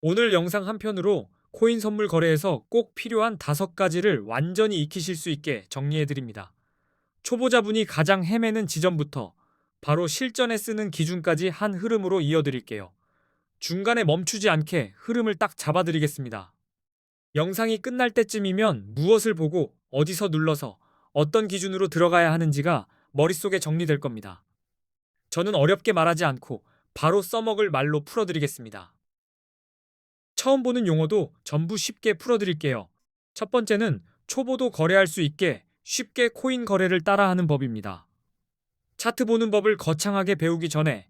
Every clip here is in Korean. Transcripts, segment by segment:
오늘 영상 한 편으로 코인 선물 거래에서 꼭 필요한 다섯 가지를 완전히 익히실 수 있게 정리해 드립니다. 초보자분이 가장 헤매는 지점부터 바로 실전에 쓰는 기준까지 한 흐름으로 이어드릴게요. 중간에 멈추지 않게 흐름을 딱 잡아드리겠습니다. 영상이 끝날 때쯤이면 무엇을 보고 어디서 눌러서 어떤 기준으로 들어가야 하는지가 머릿속에 정리될 겁니다. 저는 어렵게 말하지 않고 바로 써먹을 말로 풀어드리겠습니다. 처음 보는 용어도 전부 쉽게 풀어드릴게요. 첫 번째는 초보도 거래할 수 있게 쉽게 코인 거래를 따라하는 법입니다. 차트 보는 법을 거창하게 배우기 전에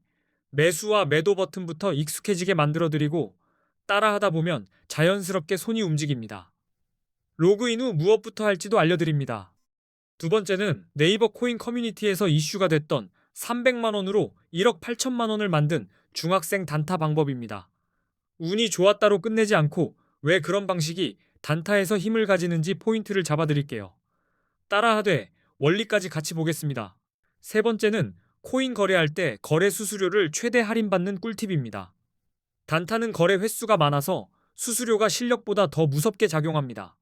매수와 매도 버튼부터 익숙해지게 만들어드리고 따라하다 보면 자연스럽게 손이 움직입니다. 로그인 후 무엇부터 할지도 알려드립니다. 두 번째는 네이버 코인 커뮤니티에서 이슈가 됐던 300만원으로 1억 8천만원을 만든 중학생 단타 방법입니다. 운이 좋았다로 끝내지 않고 왜 그런 방식이 단타에서 힘을 가지는지 포인트를 잡아드릴게요. 따라하되 원리까지 같이 보겠습니다. 세 번째는 코인 거래할 때 거래 수수료를 최대 할인받는 꿀팁입니다. 단타는 거래 횟수가 많아서 수수료가 실력보다 더 무섭게 작용합니다.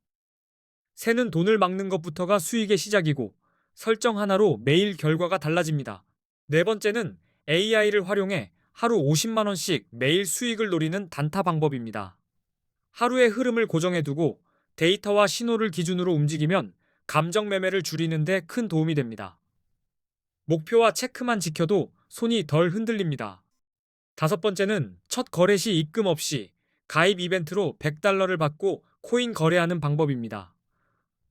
새는 돈을 막는 것부터가 수익의 시작이고 설정 하나로 매일 결과가 달라집니다. 네 번째는 AI를 활용해 하루 50만 원씩 매일 수익을 노리는 단타 방법입니다. 하루의 흐름을 고정해 두고 데이터와 신호를 기준으로 움직이면 감정 매매를 줄이는데 큰 도움이 됩니다. 목표와 체크만 지켜도 손이 덜 흔들립니다. 다섯 번째는 첫 거래 시 입금 없이 가입 이벤트로 100달러를 받고 코인 거래하는 방법입니다.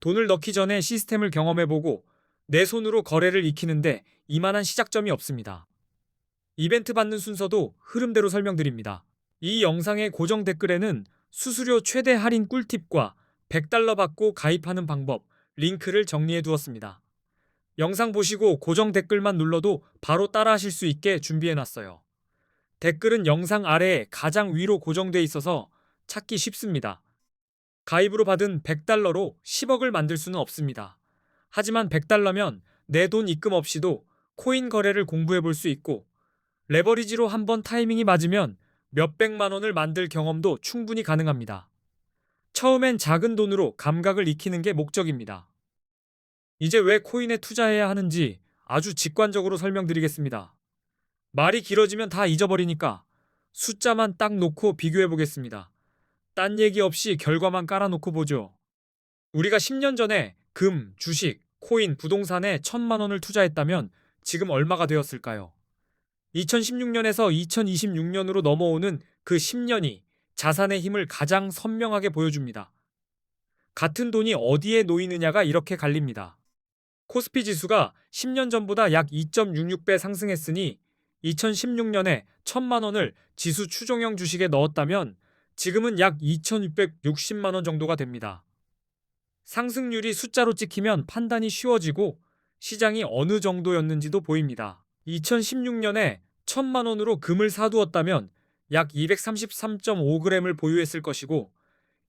돈을 넣기 전에 시스템을 경험해보고 내 손으로 거래를 익히는데 이만한 시작점이 없습니다. 이벤트 받는 순서도 흐름대로 설명드립니다. 이 영상의 고정 댓글에는 수수료 최대 할인 꿀팁과 100달러 받고 가입하는 방법, 링크를 정리해 두었습니다. 영상 보시고 고정 댓글만 눌러도 바로 따라하실 수 있게 준비해 놨어요. 댓글은 영상 아래에 가장 위로 고정돼 있어서 찾기 쉽습니다. 가입으로 받은 100달러로 10억을 만들 수는 없습니다. 하지만 100달러면 내 돈 입금 없이도 코인 거래를 공부해 볼 수 있고 레버리지로 한번 타이밍이 맞으면 몇백만 원을 만들 경험도 충분히 가능합니다. 처음엔 작은 돈으로 감각을 익히는 게 목적입니다. 이제 왜 코인에 투자해야 하는지 아주 직관적으로 설명드리겠습니다. 말이 길어지면 다 잊어버리니까 숫자만 딱 놓고 비교해 보겠습니다. 딴 얘기 없이 결과만 깔아놓고 보죠. 우리가 10년 전에 금, 주식, 코인, 부동산에 천만 원을 투자했다면 지금 얼마가 되었을까요? 2016년에서 2026년으로 넘어오는 그 10년이 자산의 힘을 가장 선명하게 보여줍니다. 같은 돈이 어디에 놓이느냐가 이렇게 갈립니다. 코스피 지수가 10년 전보다 약 2.66배 상승했으니 2016년에 1000만 원을 지수 추종형 주식에 넣었다면 지금은 약 2660만 원 정도가 됩니다. 상승률이 숫자로 찍히면 판단이 쉬워지고 시장이 어느 정도였는지도 보입니다. 2016년에 1000만 원으로 금을 사두었다면 약 233.5g을 보유했을 것이고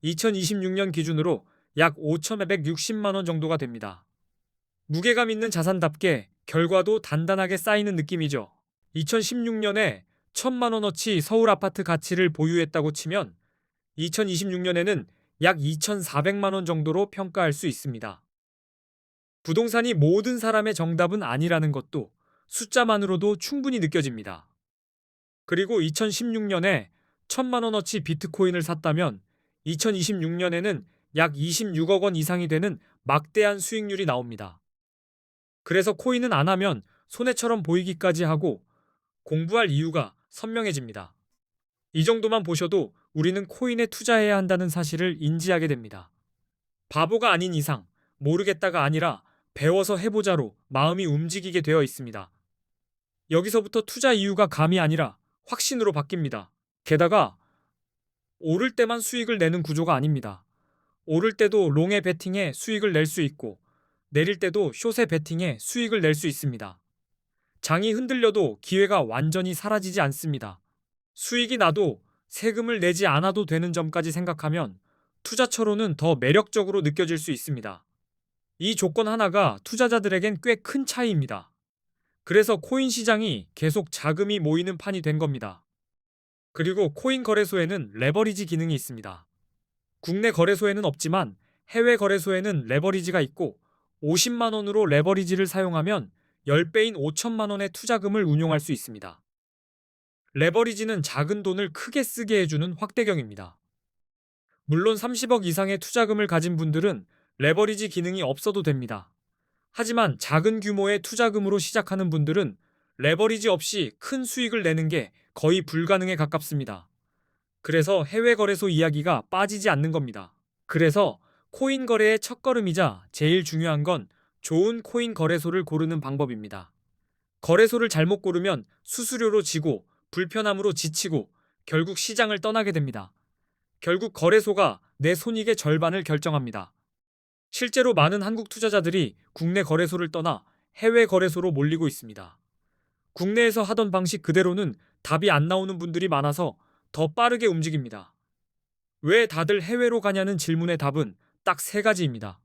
2026년 기준으로 약 5,260만 원 정도가 됩니다. 무게감 있는 자산답게 결과도 단단하게 쌓이는 느낌이죠. 2016년에 1천만 원어치 서울 아파트 가치를 보유했다고 치면 2026년에는 약 2,400만 원 정도로 평가할 수 있습니다. 부동산이 모든 사람의 정답은 아니라는 것도 숫자만으로도 충분히 느껴집니다. 그리고 2016년에 1천만 원어치 비트코인을 샀다면 2026년에는 약 26억 원 이상이 되는 막대한 수익률이 나옵니다. 그래서 코인은 안 하면 손해처럼 보이기까지 하고 공부할 이유가 선명해집니다. 이 정도만 보셔도 우리는 코인에 투자해야 한다는 사실을 인지하게 됩니다. 바보가 아닌 이상 모르겠다가 아니라 배워서 해보자로 마음이 움직이게 되어 있습니다. 여기서부터 투자 이유가 감이 아니라 확신으로 바뀝니다. 게다가 오를 때만 수익을 내는 구조가 아닙니다. 오를 때도 롱에 베팅해 수익을 낼 수 있고 내릴 때도 숏에 베팅해 수익을 낼 수 있습니다. 장이 흔들려도 기회가 완전히 사라지지 않습니다. 수익이 나도 세금을 내지 않아도 되는 점까지 생각하면 투자처로는 더 매력적으로 느껴질 수 있습니다. 이 조건 하나가 투자자들에겐 꽤 큰 차이입니다. 그래서 코인 시장이 계속 자금이 모이는 판이 된 겁니다. 그리고 코인 거래소에는 레버리지 기능이 있습니다. 국내 거래소에는 없지만 해외 거래소에는 레버리지가 있고 50만 원으로 레버리지를 사용하면 10배인 5천만 원의 투자금을 운용할 수 있습니다. 레버리지는 작은 돈을 크게 쓰게 해주는 확대경입니다. 물론 30억 이상의 투자금을 가진 분들은 레버리지 기능이 없어도 됩니다. 하지만 작은 규모의 투자금으로 시작하는 분들은 레버리지 없이 큰 수익을 내는 게 거의 불가능에 가깝습니다. 그래서 해외 거래소 이야기가 빠지지 않는 겁니다. 그래서 코인 거래의 첫걸음이자 제일 중요한 건 좋은 코인 거래소를 고르는 방법입니다. 거래소를 잘못 고르면 수수료로 지고 불편함으로 지치고 결국 시장을 떠나게 됩니다. 결국 거래소가 내 손익의 절반을 결정합니다. 실제로 많은 한국 투자자들이 국내 거래소를 떠나 해외 거래소로 몰리고 있습니다. 국내에서 하던 방식 그대로는 답이 안 나오는 분들이 많아서 더 빠르게 움직입니다. 왜 다들 해외로 가냐는 질문의 답은 딱 세 가지입니다.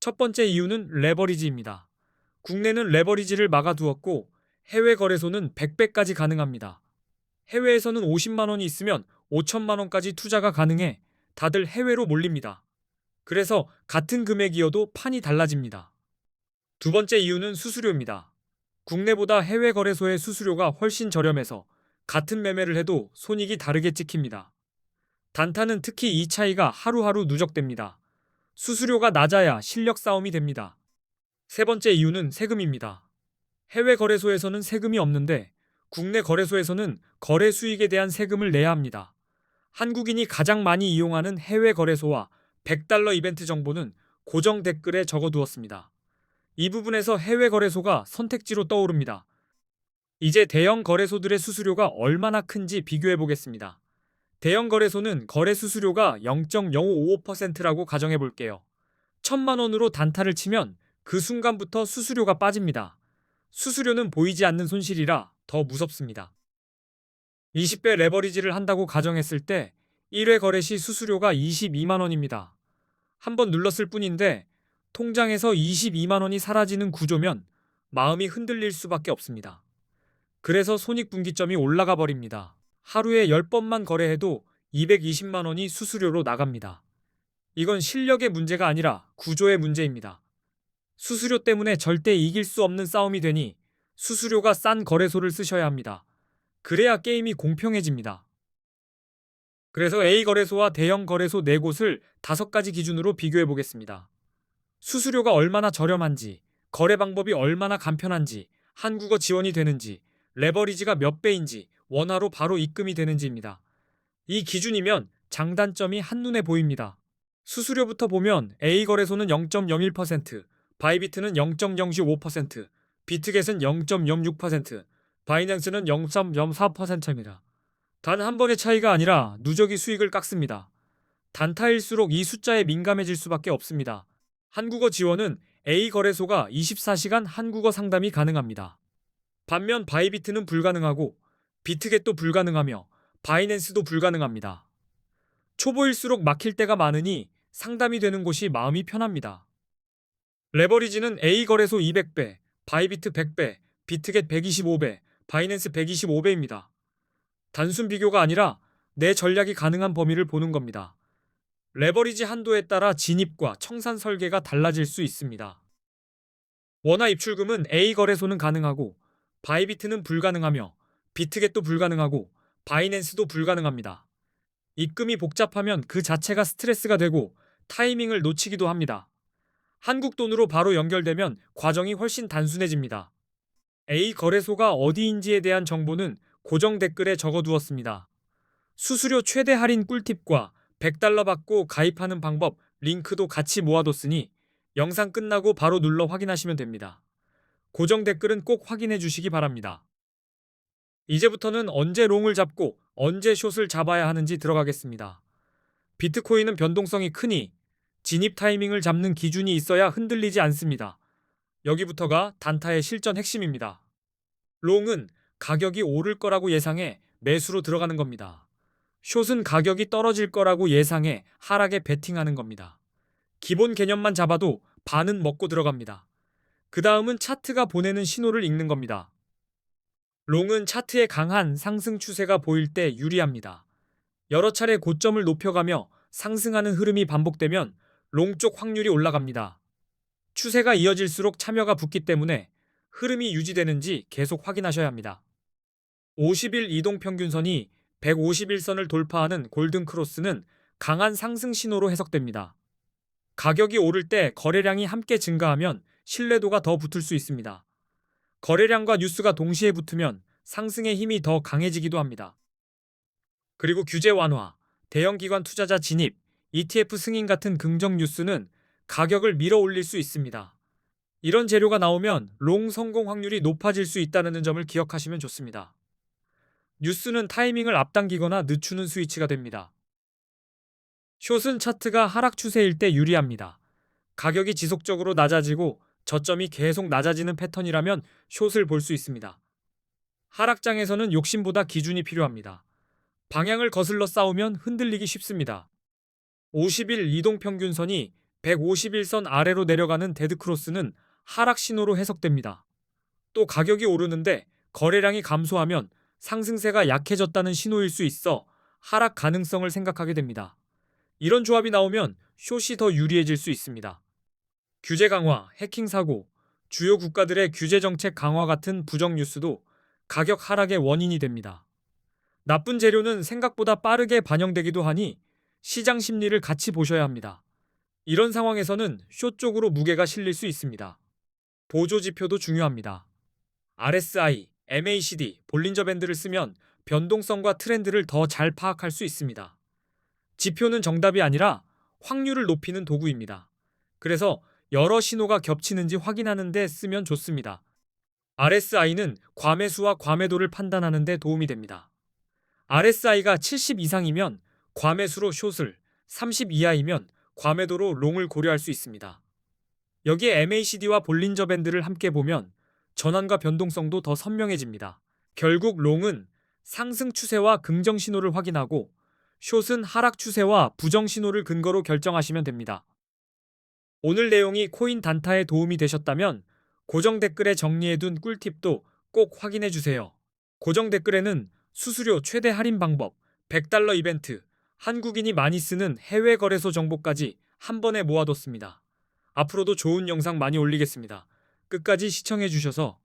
첫 번째 이유는 레버리지입니다. 국내는 레버리지를 막아두었고 해외 거래소는 100배까지 가능합니다. 해외에서는 50만 원이 있으면 5천만 원까지 투자가 가능해 다들 해외로 몰립니다. 그래서 같은 금액이어도 판이 달라집니다. 두 번째 이유는 수수료입니다. 국내보다 해외 거래소의 수수료가 훨씬 저렴해서 같은 매매를 해도 손익이 다르게 찍힙니다. 단타는 특히 이 차이가 하루하루 누적됩니다. 수수료가 낮아야 실력 싸움이 됩니다. 세 번째 이유는 세금입니다. 해외 거래소에서는 세금이 없는데 국내 거래소에서는 거래 수익에 대한 세금을 내야 합니다. 한국인이 가장 많이 이용하는 해외 거래소와 100달러 이벤트 정보는 고정 댓글에 적어두었습니다. 이 부분에서 해외 거래소가 선택지로 떠오릅니다. 이제 대형 거래소들의 수수료가 얼마나 큰지 비교해 보겠습니다. 대형 거래소는 거래 수수료가 0.055%라고 가정해 볼게요. 천만 원으로 단타를 치면 그 순간부터 수수료가 빠집니다. 수수료는 보이지 않는 손실이라 더 무섭습니다. 20배 레버리지를 한다고 가정했을 때 1회 거래 시 수수료가 22만 원입니다. 한 번 눌렀을 뿐인데 통장에서 22만 원이 사라지는 구조면 마음이 흔들릴 수밖에 없습니다. 그래서 손익분기점이 올라가 버립니다. 하루에 10번만 거래해도 220만 원이 수수료로 나갑니다. 이건 실력의 문제가 아니라 구조의 문제입니다. 수수료 때문에 절대 이길 수 없는 싸움이 되니 수수료가 싼 거래소를 쓰셔야 합니다. 그래야 게임이 공평해집니다. 그래서 A 거래소와 대형 거래소 4곳을 5가지 기준으로 비교해 보겠습니다. 수수료가 얼마나 저렴한지, 거래 방법이 얼마나 간편한지, 한국어 지원이 되는지, 레버리지가 몇 배인지, 원화로 바로 입금이 되는지입니다. 이 기준이면 장단점이 한눈에 보입니다. 수수료부터 보면 A 거래소는 0.01%, 바이비트는 0.095%, 비트겟은 0.06%, 바이낸스는 0.04%입니다. 단 한 번의 차이가 아니라 누적이 수익을 깎습니다. 단타일수록 이 숫자에 민감해질 수밖에 없습니다. 한국어 지원은 A 거래소가 24시간 한국어 상담이 가능합니다. 반면 바이비트는 불가능하고 비트겟도 불가능하며 바이낸스도 불가능합니다. 초보일수록 막힐 때가 많으니 상담이 되는 곳이 마음이 편합니다. 레버리지는 A 거래소 200배, 바이비트 100배, 비트겟 125배, 바이낸스 125배입니다. 단순 비교가 아니라 내 전략이 가능한 범위를 보는 겁니다. 레버리지 한도에 따라 진입과 청산 설계가 달라질 수 있습니다. 원화 입출금은 A 거래소는 가능하고 바이비트는 불가능하며 비트겟도 불가능하고 바이낸스도 불가능합니다. 입금이 복잡하면 그 자체가 스트레스가 되고 타이밍을 놓치기도 합니다. 한국 돈으로 바로 연결되면 과정이 훨씬 단순해집니다. A 거래소가 어디인지에 대한 정보는 고정 댓글에 적어두었습니다. 수수료 최대 할인 꿀팁과 100달러 받고 가입하는 방법 링크도 같이 모아뒀으니 영상 끝나고 바로 눌러 확인하시면 됩니다. 고정 댓글은 꼭 확인해 주시기 바랍니다. 이제부터는 언제 롱을 잡고 언제 숏을 잡아야 하는지 들어가겠습니다. 비트코인은 변동성이 크니 진입 타이밍을 잡는 기준이 있어야 흔들리지 않습니다. 여기부터가 단타의 실전 핵심입니다. 롱은 가격이 오를 거라고 예상해 매수로 들어가는 겁니다. 숏은 가격이 떨어질 거라고 예상해 하락에 베팅하는 겁니다. 기본 개념만 잡아도 반은 먹고 들어갑니다. 그 다음은 차트가 보내는 신호를 읽는 겁니다. 롱은 차트에 강한 상승 추세가 보일 때 유리합니다. 여러 차례 고점을 높여가며 상승하는 흐름이 반복되면 롱 쪽 확률이 올라갑니다. 추세가 이어질수록 참여가 붙기 때문에 흐름이 유지되는지 계속 확인하셔야 합니다. 50일 이동 평균선이 151선을 돌파하는 골든 크로스는 강한 상승 신호로 해석됩니다. 가격이 오를 때 거래량이 함께 증가하면 신뢰도가 더 붙을 수 있습니다. 거래량과 뉴스가 동시에 붙으면 상승의 힘이 더 강해지기도 합니다. 그리고 규제 완화, 대형 기관 투자자 진입, ETF 승인 같은 긍정 뉴스는 가격을 밀어 올릴 수 있습니다. 이런 재료가 나오면 롱 성공 확률이 높아질 수 있다는 점을 기억하시면 좋습니다. 뉴스는 타이밍을 앞당기거나 늦추는 스위치가 됩니다. 숏은 차트가 하락 추세일 때 유리합니다. 가격이 지속적으로 낮아지고 저점이 계속 낮아지는 패턴이라면 숏을 볼 수 있습니다. 하락장에서는 욕심보다 기준이 필요합니다. 방향을 거슬러 싸우면 흔들리기 쉽습니다. 50일 이동평균선이 151선 아래로 내려가는 데드크로스는 하락 신호로 해석됩니다. 또 가격이 오르는데 거래량이 감소하면 상승세가 약해졌다는 신호일 수 있어 하락 가능성을 생각하게 됩니다. 이런 조합이 나오면 숏이 더 유리해질 수 있습니다. 규제 강화, 해킹 사고, 주요 국가들의 규제 정책 강화 같은 부정 뉴스도 가격 하락의 원인이 됩니다. 나쁜 재료는 생각보다 빠르게 반영되기도 하니 시장 심리를 같이 보셔야 합니다. 이런 상황에서는 숏 쪽으로 무게가 실릴 수 있습니다. 보조 지표도 중요합니다. RSI, MACD, 볼린저 밴드를 쓰면 변동성과 트렌드를 더 잘 파악할 수 있습니다. 지표는 정답이 아니라 확률을 높이는 도구입니다. 그래서 여러 신호가 겹치는지 확인하는 데 쓰면 좋습니다. RSI는 과매수와 과매도를 판단하는 데 도움이 됩니다. RSI가 70 이상이면 과매수로 숏을, 30 이하이면 과매도로 롱을 고려할 수 있습니다. 여기에 MACD와 볼린저 밴드를 함께 보면 전환과 변동성도 더 선명해집니다. 결국 롱은 상승 추세와 긍정 신호를 확인하고 숏은 하락 추세와 부정 신호를 근거로 결정하시면 됩니다. 오늘 내용이 코인 단타에 도움이 되셨다면 고정 댓글에 정리해둔 꿀팁도 꼭 확인해 주세요. 고정 댓글에는 수수료 최대 할인 방법, 100달러 이벤트, 한국인이 많이 쓰는 해외 거래소 정보까지 한 번에 모아뒀습니다. 앞으로도 좋은 영상 많이 올리겠습니다. 끝까지 시청해 주셔서